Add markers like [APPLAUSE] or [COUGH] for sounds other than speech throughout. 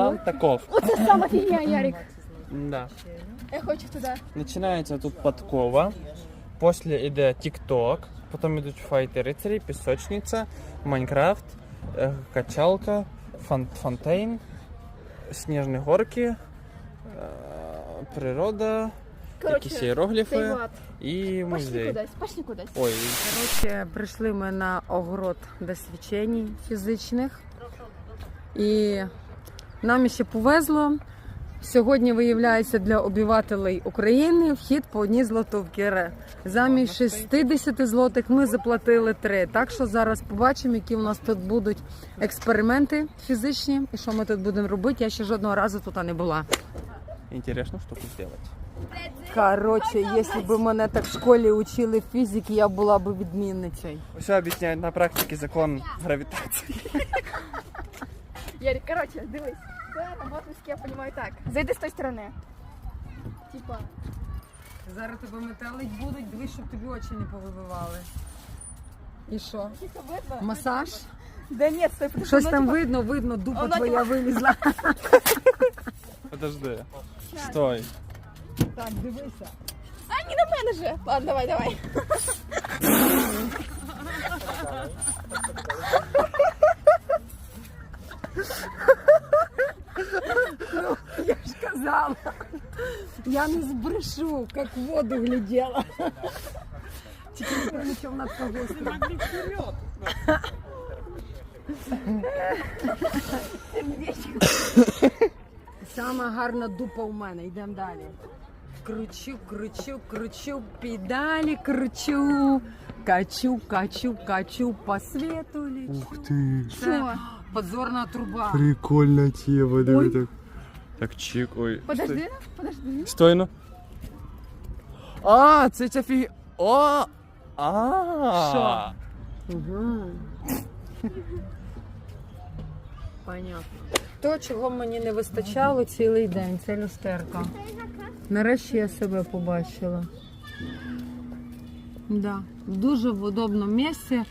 План таков. Оце сама фігня, Ярик. Да. Я хочу туди. Починається тут подкова, після йде TikTok, потім йдуть файти рицарі, пісочниця, Майнкрафт, е, качалка, фон- фонтейн, сніжні горки, е, природа, якісь Коротше, іерогліфи і Пошли музей. кудись, пошли кудись. Ой, Коротше, прийшли ми на огород досвідчень фізичних. І нам ще повезло. Сьогодні виявляється для обивателей України вхід по одній злотовці. Ре. Замість 60 злотих ми заплатили 3. Так що зараз побачимо, які у нас тут будуть експерименти фізичні і що ми тут будемо робити. Я ще жодного разу тут не була. інтересну штуку зробити. Коротше, якщо б мене так в школі учили фізики, я була б відмінницею. Все об'ясняють на практиці закон гравітації. Ярик, коротше, дивись. Це робота, я розумію так. Зайди з тої сторони. Типа, Зараз тебе метелить будуть, дивись, щоб тобі очі не повибивали. І що? тихо видно. Масаж? Да ні, стой, подожди, Щось ну, там типа, видно, видно, дупа Воно твоя типа- вилізла. [LAUGHS] Подожди. Стой. Так, дивися. А, не на мене же. Ладно, давай, давай. [LAUGHS] [LAUGHS] Я ж казала. Я не збрешу, як в воду глядела. Тільки не переночов над когось. Сама гарна дупа у мене. Йдемо далі. Кручу, кручу, кручу, педалі кручу. Качу, качу, качу, по свету лечу. Ух ты, Це подзорна труба. прикольная тема, Ой. так. Так, чик, ой. Подожди, подожди. Стой, ну. А, це ця фіг... О! А. Що? Угу. Понятно. То, чого мені не вистачало цілий день, це люстерка. Нарешті я себе побачила. Да. Дуже в удобному місці.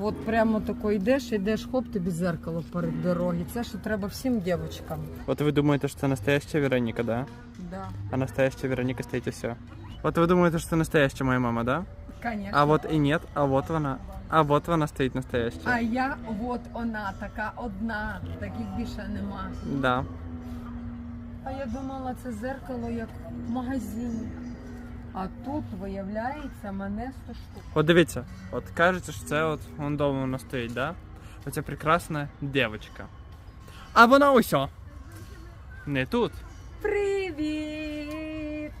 От прямо тако йдеш, йдеш, хоп, тобі зеркало перед дороги. Це що треба всім дівчатам. От ви думаєте, що це настояща Вероніка, да? Да. А настоящая Вероніка стоїть усе. От ви думаєте, що це настояща моя мама, да? Конечно. А от і нет, а от вона. А от вона стоїть настояща. А я от вона така одна, таких більше нема. Да. А я думала, це зеркало як в магазині. А тут, виявляється, мене 100 штук. От дивіться, от кажеться, що це от вон дома вона стоїть, да? Оця прекрасна дівчинка. А вона усьо. Не тут. Привіт!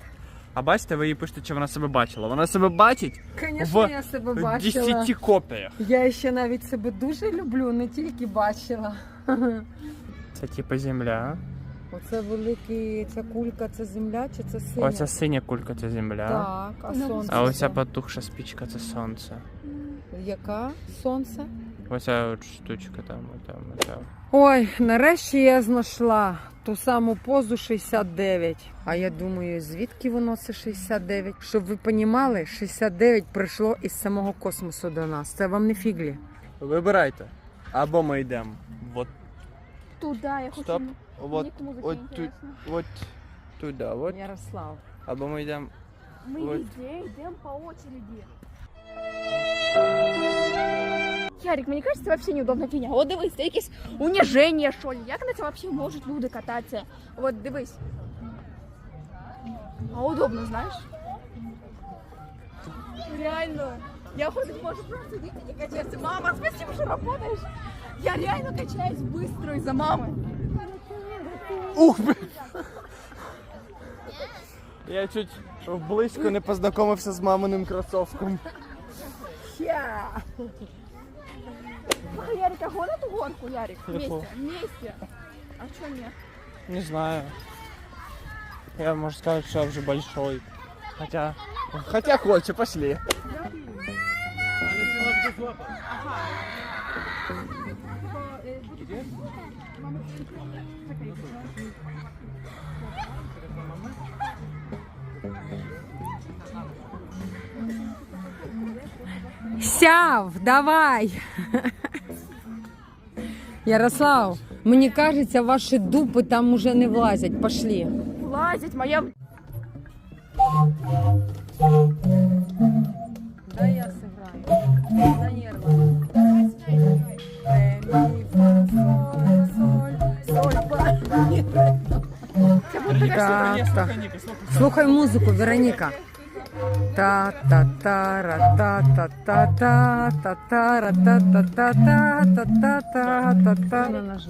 А бачите, ви їй пишете, чи вона себе бачила. Вона себе бачить Звісно, В я себе бачила. 10 копіях. Я ще навіть себе дуже люблю, не тільки бачила. Це типу земля. Оце великий, ця кулька, це земля чи це синя? Оця синя кулька це земля. Так, а Ну, сонце. А оця потухша спічка це сонце. Яка? Сонце? Оця от штучка там, там, там. Ой, нарешті я знайшла ту саму позу 69. А я думаю, звідки воно це 69? Щоб ви понімали, 69 прийшло із самого космосу до нас. Це вам не фіглі. Вибирайте. Або ми йдемо. Вот, Туди, я хочу. Стоп. вот, Мені музика от тут, інтересна. от туди, от. Ярослав. Або ми йдемо. Ми Ой. везде йдемо по очереди. Ярик, мені кажется, це вообще неудобна фігня. От дивись, це якесь уніження, що ли. Як на це вообще можуть люди кататися? От дивись. А удобно, знаєш? Реально. Я хоть можу просто йти не качатися. Мама, спасибо, що работаєш. Я реально качаюсь быстро из-за мамы. Ух, блін. Я чуть близько не познайомився з маминим кросовком. Слухай, Ярик, а гон эту гонку, Ярик? Какую? Вместе, вместе. А что нет? Не знаю. Я, можно сказать, что я уже большой. Хотя... Хотя хочешь, пошли. Сяв, давай. Ярослав, Мені кажеться, ваші дупи там уже не влазять. Пошлі. Лазить моя... Да я сыграю. На нервах. Ре, ми, фа, соль, соль, соль, фа, ми, ре. Та, та. Слухай музику, Вероніка. та та та ра та та та та та та ра та та та та та та та та та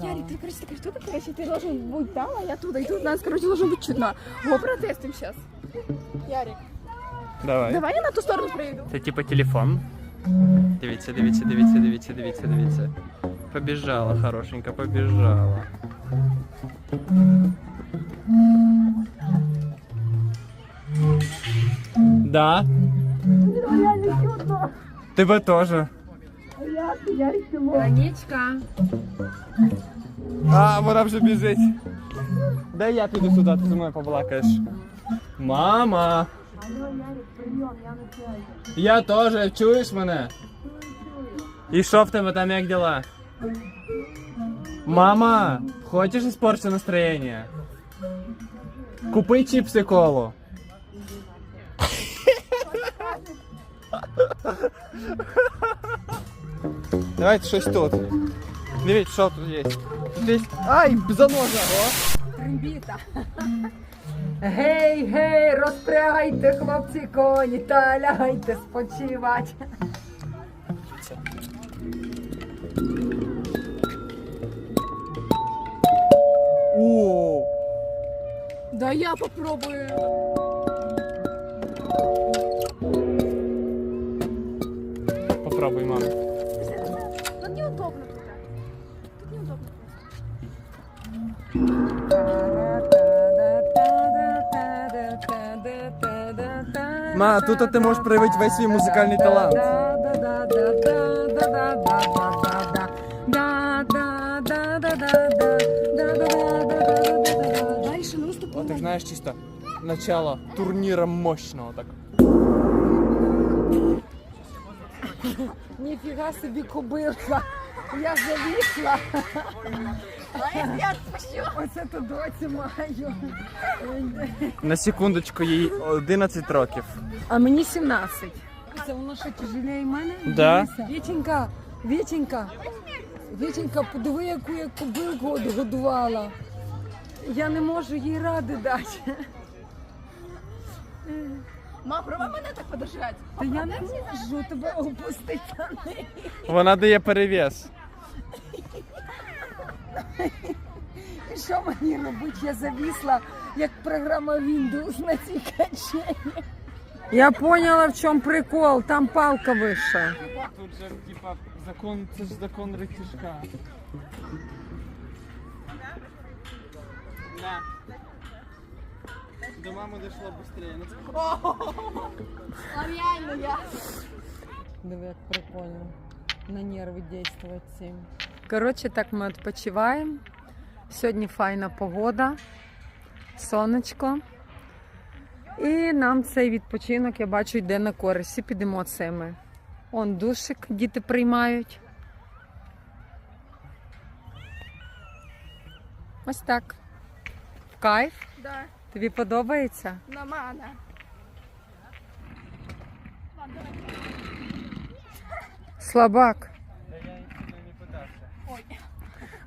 Ярик, ты, короче, такая штука, короче, ты должен быть там, а я туда, и тут нас, короче, должно быть чудно. Во, протестим сейчас. Ярик, Давай. давай я на ту сторону проеду. Це типа телефон. Дивіться, дивіться, дивіться, дивіться, дивіться, дивіться. Побіжала, хорошенька, побіжала. Да. Тебе теж. Ранічка. А, вона вже біжить. Дай я піду сюди, ти зі мною побалакаєш. Мама! Я теж, чуєш мене? І що в тебе там як дела? Мама, хочеш испортити настроєння? Купи чіпси колу. Давайте щось тут. Дивіться, що тут є. Тут є... Ай, заножа! О! Трембіта. Гей, гей, розпрягайте, хлопці, коні, та лягайте спочивать. О! Да я попробую. Попробуй, мама. Ма, тут ти можеш проявити весь свій музикальний талант. Дальше ну наступи. Знаєш, чисто начало турніра мощного так. Ніфіга собі кобилка. Я завісла. Я. Оце то доці маю. На секундочку, їй 11 років. А мені 17. Це воно що тяжелее мене? Да. Вітенька, Вітенька, Вітенька, подиви, яку я кобилку годувала. Я не можу їй ради дати. Ма, пробуй мене так подержать. Та я не можу тебе опустити на неї. Вона дає перевес. І що мені робити? Я завісла, як програма Windows на цій качені. Я поняла, в чому прикол. Там палка вища. Тут же, типа, закон, це ж закон ритяжка. Да. До мами дійшло швидше. А реально я. Диви, як прикольно. На нерви дійствувати цим. Коротше, так ми відпочиваємо. Сьогодні файна погода, сонечко. І нам цей відпочинок, я бачу, йде на користь. Всі під емоціями. Он душик, діти приймають. Ось так. Кайф. Да. Тобі подобається? На мана. Слабак.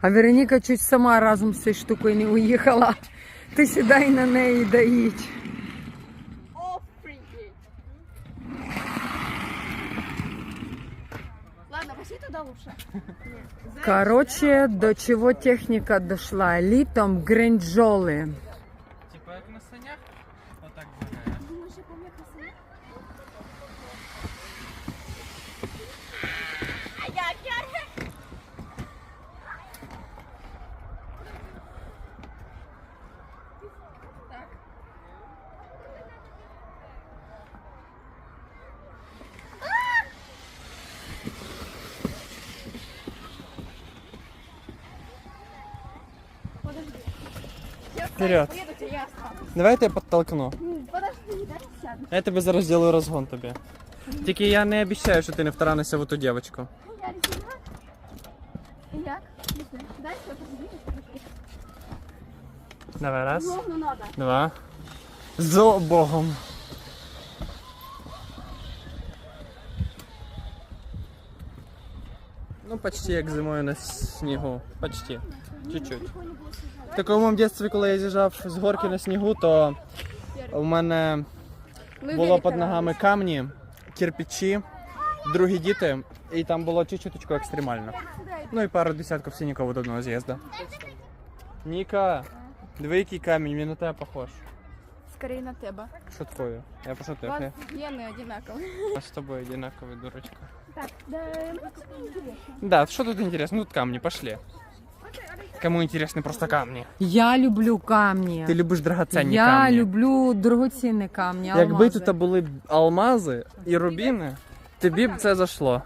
А Вероніка чуть сама разом з цією штукою не уїхала. Ти сідай на неї і доїдь. О, прикинь. Ладно, пошли туда лучше. Короче, до чого техніка дійшла? Літом гринджоли. Типа як на санях? Отак бігає. Думаешь, я помню, как Вперед. поеду, тебе я останусь. Давай я тебе підтолкну. М, Подожди, дай сяду. Я тебе зараз зроблю розгон тобі. Тільки я не обіцяю, що ти не втаранишся в ту дівчинку. Я не знаю. Як? Дай що Давай раз, Ровно надо. два. З Богом. Ну, почти як зимою на снігу. Почти. Чуть-чуть. В такому дитинстві, коли я з'їжджав з горки на снігу, то у мене було під ногами камні, кирпичі, другі діти, і там було чуть-чуть екстремально. Ну і пару десятків синяків від одного з'їзду. Ніка, диви, який камінь, він на тебе похож. Скорее на тебе. Шуткую. Я У вас пошутив. гени одинакові. Я з тобою одинаковий, дурочка. Так, да, це інтересно. Да, что тут интересно? Ну тут камни, пошли. Кому интересны просто камни? Я люблю камні. Ти любиш драгоценні Я камні. люблю дорогоцінні камні. Якби тут були алмази і рубіни, тобі б це зайшло.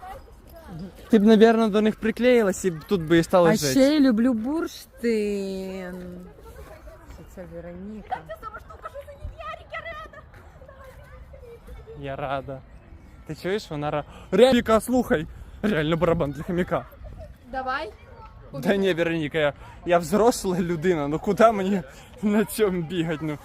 Ти б, мабуть, до них приклеїлась і тут би і стало А ще я люблю бурштин. Це Вероніка? Я рада. Ти чуєш, вона ра... Реально, слухай! Реально барабан для хомяка. Давай. Та ні, Вероніка, я, я взросла людина, ну куди мені на цьому бігати? Ну?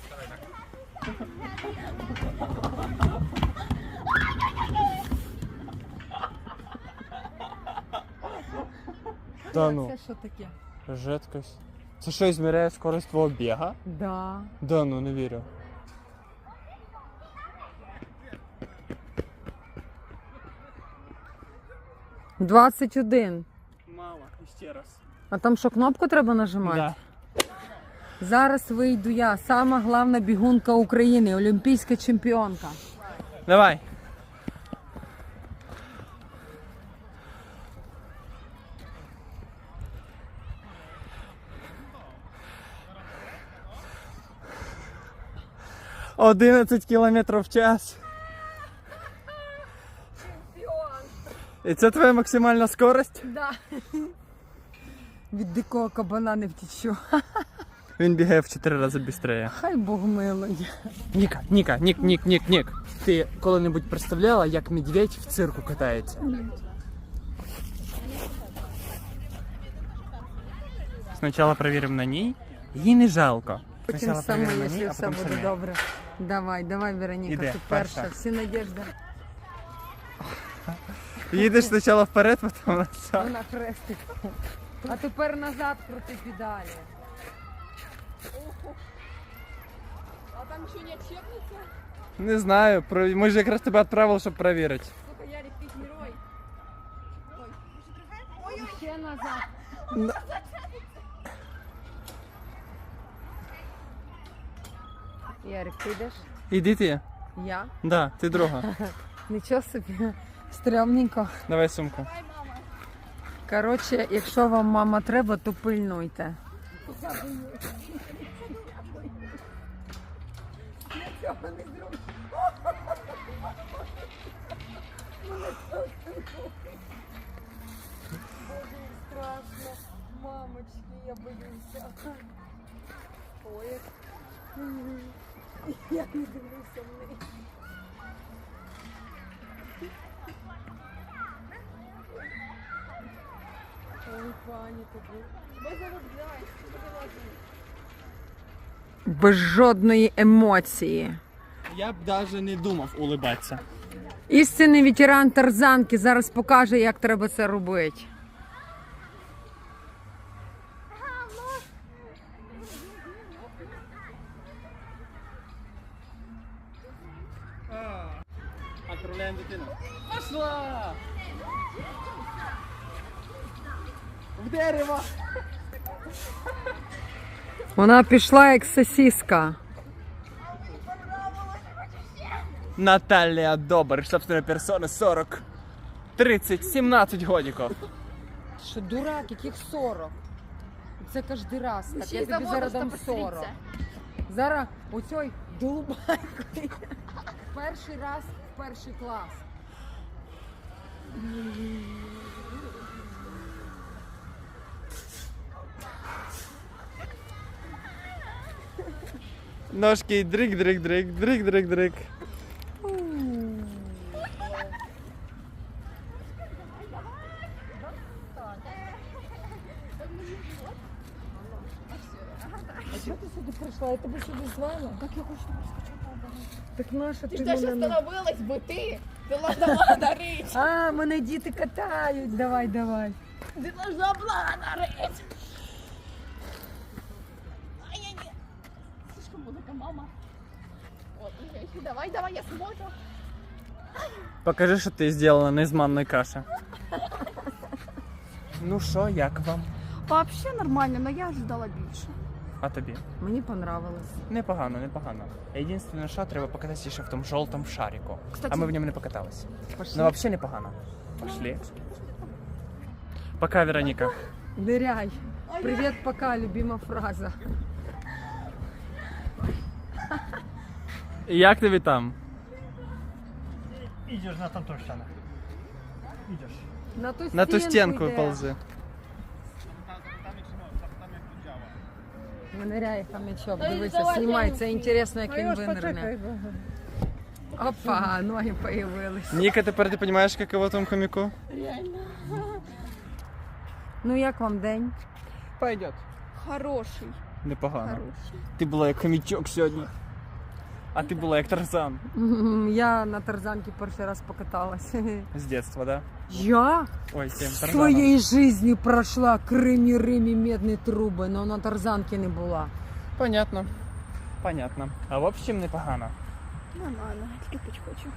Да ну, Це що таке? жидкость. Це що, зміряє скорость твого біга? Да. Да ну, не вірю. Двадцять один. Ще раз. А там що, кнопку треба нажимати? Да. Зараз вийду я, сама головна бігунка України, олімпійська чемпіонка. Давай. Одинадцять кілометрів в час. І це твоя максимальна скорость? Да. Від дикого кабана не втічу. Він бігає в 4 рази швидше. Хай Бог милує. Ніка, Ніка, Нік, Нік, Нік, Нік. Ти коли-небудь представляла, як медведь в цирку катається? Спочатку перевіримо на ній. Їй не жалко. Потім Спочатку саме, перевіримо на ній, якщо а все потім буде самі. добре. Давай, давай, Вероніка, Іде, ти перша. перша. Всі надіжди. Їдеш спочатку вперед, потім назад. Вона хрестик. А тепер назад крути педалі. А там що не чекнеться? Не знаю, про- ми ж якраз тебе відправили, щоб перевірити. Сука, Ярик, ти герой. Ще назад. Ярик, ти йдеш? Іди ти. Я? Да, ти друга. [LAUGHS] Нічого собі. Стрьомненько. Давай сумку. Давай. Коротше, якщо вам мама треба, то пильнуйте. страшно. Мамочки, я боюся. Ой. Я не дивлюся в неї. Без жодної емоції. Я б навіть не думав улибатися. Істинний ветеран тарзанки зараз покаже, як треба це робити. Отправляємо дитину. Пошла! В дерево! Вона пішла як сосіска. Наталія Добр, собственна персона, 40, 30, 17 годиків. Що дурак, яких 40? Це кожен раз. Так я тобі зараз дам 40. постригся. Зараз оцей долубайкою. Перший раз в перший клас. Ножки дрик-дрик-дрик, дрик-дрик-дрик. А Чего ты сюда пришла? Я тебя сюда звала. Как я хочу Так наша ти... Ти ж теж мене- остановилась, бо ти должна була дарить. А, мене діти катають. Давай, давай. Ти должна була дарить. мама. Вот, ну, давай, давай, я смотрю. Покажи, що ти зробила не з манної каші. Ну що, як вам? Вообще нормально, но я ожидала більше. А тобі? Мені понравилось. Непогано, непогано. Єдине, що треба покататися ще в тому жовтому шарику. Кстати, А ми в ньому не покаталися. Пошли. Ну, взагалі непогано. Пошли. Пока, Вероніка. Ныряй. Привет, пока, любима фраза. Як тобі там? Idziesz na tamtą ścianę. Idziesz. На ту На ту стінку йде. ползи. Виниряє хомячок, дивися, знімай, це інтересно, як він винирне. Опа, ноги появились. Ніка, тепер ти розумієш, каково тому хомяку? Ну як вам день? Пойдет. Хороший, Непогано. хороший. Ти була як хомячок сьогодні. А ты была як тарзан. Я на тарзанке перший раз покаталась. С детства, да? Я Ой, тим в тарзаном. жизни прошла Кримі, Римі, медні труби, но на тарзанке не була. Понятно. Понятно. А в общем непогано. Нормально, тільки пить хочу.